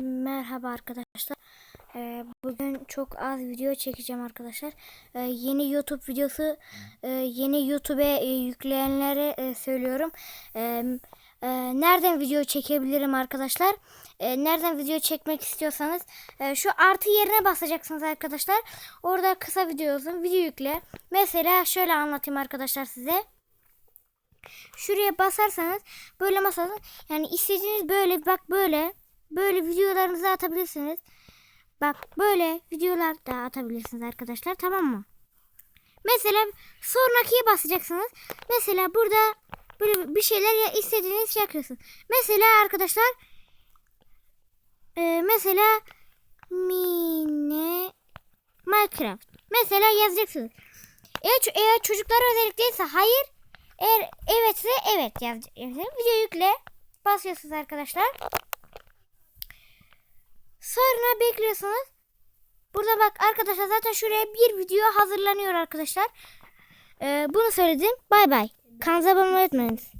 Merhaba arkadaşlar. Ee, bugün çok az video çekeceğim arkadaşlar. Ee, yeni YouTube videosu, e, yeni YouTube'e e, yükleyenlere e, söylüyorum. Ee, nereden video çekebilirim arkadaşlar? Nereden video çekmek istiyorsanız şu artı yerine basacaksınız arkadaşlar. Orada kısa video olsun, video yükle. Mesela şöyle anlatayım arkadaşlar size. Şuraya basarsanız böyle basarsanız yani istediğiniz böyle bak böyle böyle videolarınızı atabilirsiniz. Bak böyle videolar da atabilirsiniz arkadaşlar tamam mı? Mesela sonrakiye basacaksınız. Mesela burada böyle bir şeyler ya istediğiniz şey yapıyorsunuz. Mesela arkadaşlar e, mesela mini Minecraft. Mesela yazacaksınız. Eğer, eğer çocuklar özellikliyse hayır. Eğer evetse evet yazacaksınız. Video yükle. Basıyorsunuz arkadaşlar. Sonra bekliyorsunuz. Burada bak arkadaşlar zaten şuraya bir video hazırlanıyor arkadaşlar. Ee, bunu söyledim. Bay bay. Kanalımıza abone olmayı unutmayınız.